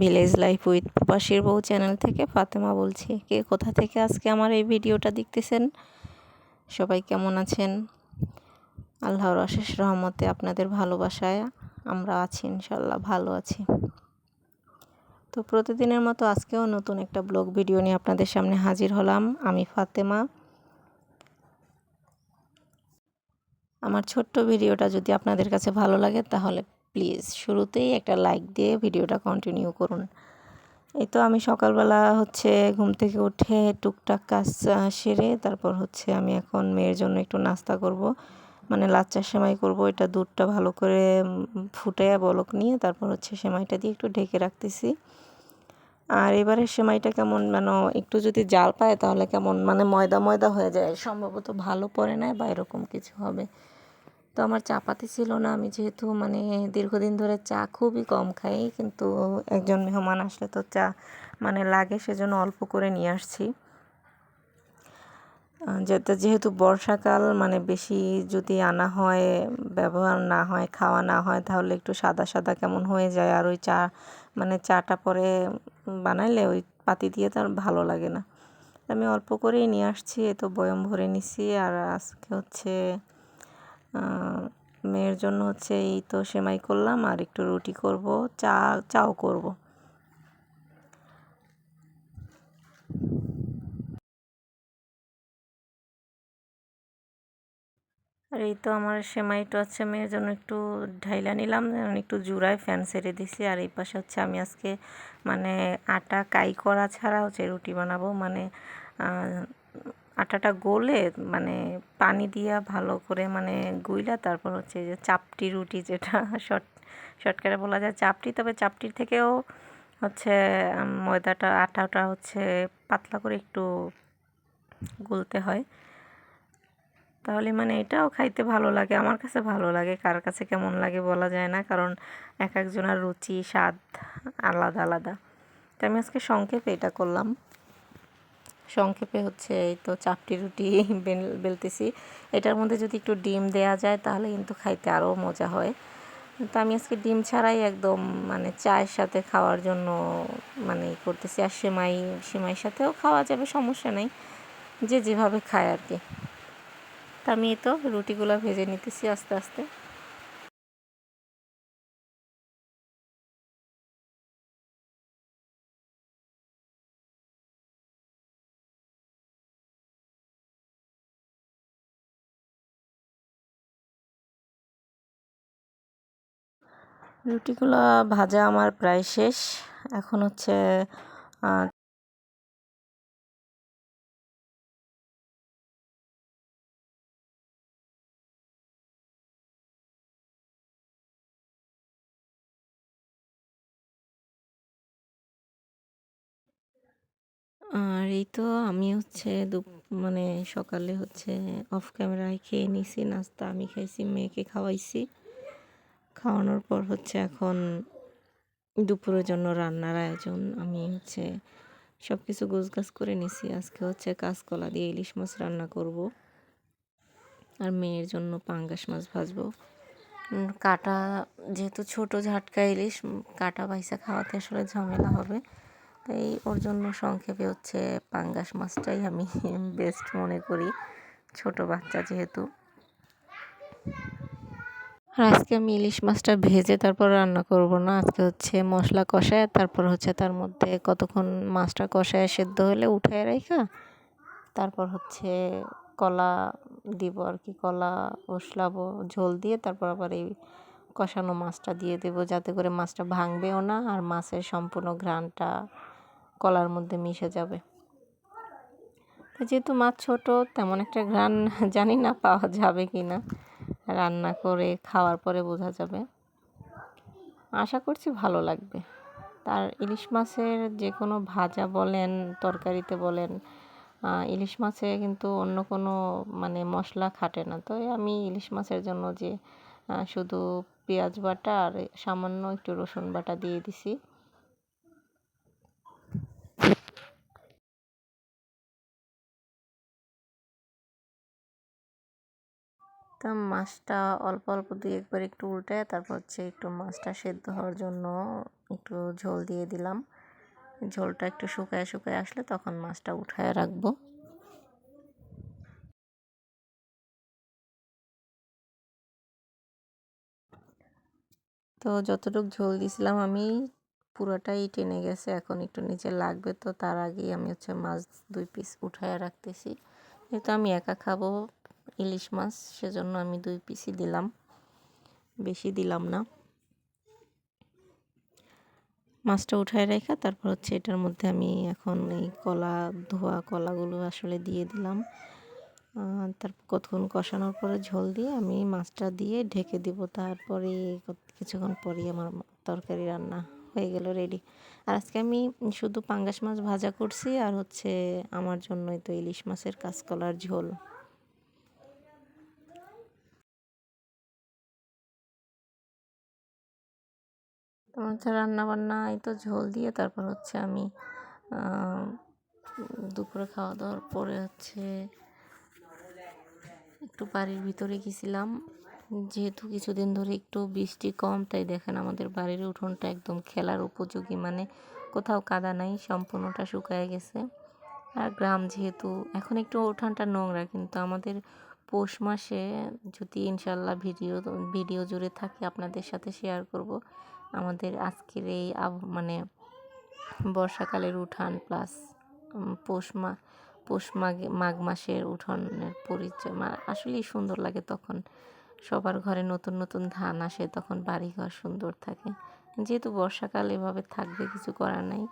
village life with প্রবাসীর বউ channel থেকে ফাতেমা বলছি, কে কোথা থেকে আজকে আমার এই ভিডিওটা দেখতেছেন? সবাই কেমন আছেন? আল্লাহর অশেষ রহমতে আপনাদের ভালোবাসায় আমরা আছি ইনশাল্লাহ ভালো আছি। তো প্রতিদিনের মতো আজকেও নতুন একটা ব্লগ ভিডিও নিয়ে আপনাদের সামনে হাজির হলাম। আমি ফাতেমা। আমার ছোট্ট ভিডিওটা যদি আপনাদের কাছে ভালো লাগে তাহলে প্লিজ শুরুতেই একটা লাইক দিয়ে ভিডিওটা কন্টিনিউ করুন। এই তো আমি সকালবেলা হচ্ছে ঘুম থেকে উঠে টুকটাক কাজ সেরে তারপর হচ্ছে আমি এখন মেয়ের জন্য একটু নাস্তা করব। মানে লাচ্চার সেমাই করব, এটা দুধটা ভালো করে ফুটে বলক নিয়ে তারপর হচ্ছে সেমাইটা দিয়ে একটু ঢেকে রাখতেছি। আর এবারে সেমাইটা কেমন মানে একটু যদি জাল পায় তাহলে কেমন মানে ময়দা ময়দা হয়ে যায়, সম্ভবত ভালো পড়ে নেয় বা এরকম কিছু হবে। তো আমার চা পাতি ছিল না। আমি যেহেতু মানে দীর্ঘদিন ধরে চা খুবই কম খাই, কিন্তু একজন মেহমান আসলে তো চা মানে লাগে, সেজন্য অল্প করে নিয়ে আসছি। যেটা যেহেতু বর্ষাকাল মানে বেশি যদি আনা হয়, ব্যবহার না হয়, খাওয়া না হয়, তাহলে একটু সাদা সাদা কেমন হয়ে যায়। আর ওই চা মানে চাটা পরে বানাইলে ওই পাতি দিয়ে তার ভালো লাগে না। আমি অল্প করেই নিয়ে আসছি এ তো বয়ম ভরে নিছি। আর আজকে হচ্ছে মেয়ের জন্য হচ্ছে এই তো সেমাই করলাম, আর একটু রুটি করব, চা, চাও করব। আর এই তো আমার সেমাইটা হচ্ছে মেয়ের জন্য একটু ঢাইলা নিলাম একটু জুড়ায় ফ্যান সেরে দিছি, আর এই পাশে হচ্ছে আমি আজকে মানে আটা কাই করা ছাড়া হচ্ছে রুটি বানাবো মানে আটাটা গলে মানে পানি দিয়া ভালো করে মানে গুইলা তারপর হচ্ছে যে চাপটি রুটি যেটা শর্ট, শর্টকাটে বলা যায় চাপটি। তবে চাপটির থেকেও হচ্ছে ময়দাটা, আটাটা হচ্ছে পাতলা করে একটু গুলতে হয়। তাহলে মানে এটাও খাইতে ভালো লাগে, আমার কাছে ভালো লাগে, কার কাছে কেমন লাগে বলা যায় না, কারণ এক একজনের রুচি, স্বাদ আলাদা আলাদা। তো আমি আজকে সংক্ষেপে এটা করলাম। সংক্ষেপে হচ্ছে এই তো চাপটি রুটি বেলতেছি। এটার মধ্যে যদি একটু ডিম দেয়া যায় তাহলে কিন্তু খাইতে আরও মজা হয়। তো আমি আজকে ডিম ছাড়াই একদম মানে চায়ের সাথে খাওয়ার জন্য মানে করতেছি। আর সেমাই, সেমাইয়ের সাথেও খাওয়া যাবে, সমস্যা নেই। যে যেভাবে খায় আর কি। তা আমি তো রুটিগুলো ভেজে নিতেছি আস্তে আস্তে। রুটিগুলো ভাজা আমার প্রায় শেষ। এখন হচ্ছে আর এই তো আমি হচ্ছে মানে সকালে হচ্ছে অফ ক্যামেরায় খেয়ে নিছি, নাস্তা আমি খাইছি, মেয়েকে খাওয়াইছি। খাওয়ানোর পর হচ্ছে এখন দুপুরের জন্য রান্নার আয়োজন। আমি হচ্ছে সব কিছু গোছগাছ করে নিছি। আজকে হচ্ছে কাঁচকলা দিয়ে ইলিশ মাছ রান্না করব। আর মেয়ের জন্য পাঙ্গাস মাছ ভাজবো। কাটা যেহেতু ছোট ঝাটকা ইলিশ কাটা বাইসা খাওয়াতে আসলে ঝামেলা হবে। তাই ওর জন্য সংক্ষেপে হচ্ছে পাঙ্গাস মাছটাই আমি বেস্ট মনে করি, ছোট বাচ্চা যেহেতু। আর আজকে আমি ইলিশ মাছটা ভেজে তারপর রান্না করব না। আজকে হচ্ছে মশলা কষায়, তারপর হচ্ছে তার মধ্যে কতক্ষণ মাছটা কষায় সেদ্ধ হলে উঠায় রাখা তারপর হচ্ছে কলা দিব আর কি, কলা উসলাবো ঝোল দিয়ে তারপর আবার এই কষানো মাছটা দিয়ে দেব যাতে করে মাছটা ভাঙবেও না আর মাছের সম্পূর্ণ ঘ্রাণটা কলার মধ্যে মিশে যাবে। যেহেতু মাছ ছোট, তেমন একটা ঘ্রাণ জানি না পাওয়া যাবে কি না রান্না করে খাওয়ার পরে বোঝা যাবে। আশা করছি ভালো লাগবে। তার ইলিশ মাছের যে কোনো ভাজা বলেন, তরকারিতে বলেন ইলিশ মাছে কিন্তু অন্য কোনো মানে মশলা খাটে না। তো আমি ইলিশ মাছের জন্য যে শুধু পেঁয়াজ বাটা আর সামান্য একটু রসুন বাটা দিয়ে দিছি। তো মাছটা অল্প অল্প দুই একবার একটু উল্টে তারপর হচ্ছে একটু মাছটা সেদ্ধ হওয়ার জন্য একটু ঝোল দিয়ে দিলাম। ঝোলটা একটু শুকায় শুকায় আসলে তখন মাছটা উঠায় রাখব। তো যতটুকু ঝোল দিয়েছিলাম আমি পুরোটাই টেনে গেছে, এখন একটু নিচে লাগবে তো তার আগেই আমি হচ্ছে মাছ দুই পিস উঠায় রাখতেছি। যেহেতু আমি একা খাব ইলিশ মাছ, সেজন্য আমি দুই পিসই দিলাম। বেশি দিলাম না। মাছটা উঠায় রেখে তারপর হচ্ছে এটার মধ্যে আমি এখন এই কলা, ধোয়া কলাগুলো আসলে দিয়ে দিলাম। তারপর কতক্ষণ কষানোর পরে ঝোল দিয়ে আমি মাছটা দিয়ে ঢেকে দিব। তারপরে কিছুক্ষণ পরেই আমার তরকারি রান্না হয়ে গেল রেডি আর আজকে আমি শুধু পাঙ্গাস মাছ ভাজা করছি, আর হচ্ছে আমার জন্যই তো ইলিশ মাছের কাঁচকলার ঝোল। হচ্ছে রান্নাবান্না, এই তো ঝোল দিয়ে তারপর হচ্ছে আমি দুপুরে খাওয়া দাওয়ার পরে হচ্ছে একটু বাড়ির ভিতরে গেছিলাম। যেহেতু কিছুদিন ধরে একটু বৃষ্টি কম, তাই দেখেন আমাদের বাড়ির উঠোনটা একদম খেলার উপযোগী মানে কোথাও কাদা নাই, সম্পূর্ণটা শুকায় গেছে। আর গ্রাম যেহেতু, এখন একটু উঠানটা নোংরা, কিন্তু আমাদের পৌষ মাসে যদি ইনশাল্লাহ ভিডিও ভিডিও জুড়ে থাকে, আপনাদের সাথে শেয়ার করব। আমাদের আজকের এই আব মানে বর্ষাকালের উঠান প্লাস পৌষ মা, পৌষ মাঘ মাঘ মাসের উঠোনের পরিচয় আসলেই সুন্দর লাগে তখন। সবার ঘরে নতুন নতুন ধান আসে, তখন বাড়িঘর সুন্দর থাকে। যেহেতু বর্ষাকাল এভাবে থাকবে, কিছু করার নাই।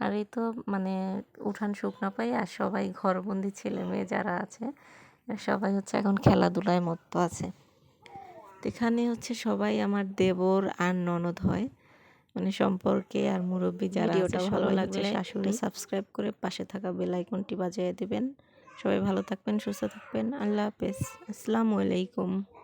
আর এই তো মানে উঠান শুকনা পাই আর সবাই ঘরবন্দি ছেলে মেয়ে যারা আছে, সবাই হচ্ছে এখন খেলাধুলায় মত্ত আছে। এখানে হচ্ছে সবাই আমার দেবর আর ননদ হয়। মানে সম্পর্কে আর মুরব্বী যারা ভিডিওটা ভালো লাগলে শাশুড়ি। সাবস্ক্রাইব করে পাশে থাকা বেল আইকনটি বাজিয়ে দেবেন। সবাই ভালো থাকবেন সুস্থ থাকবেন। আল্লাহ হাফেজ। আসসালামু আলাইকুম।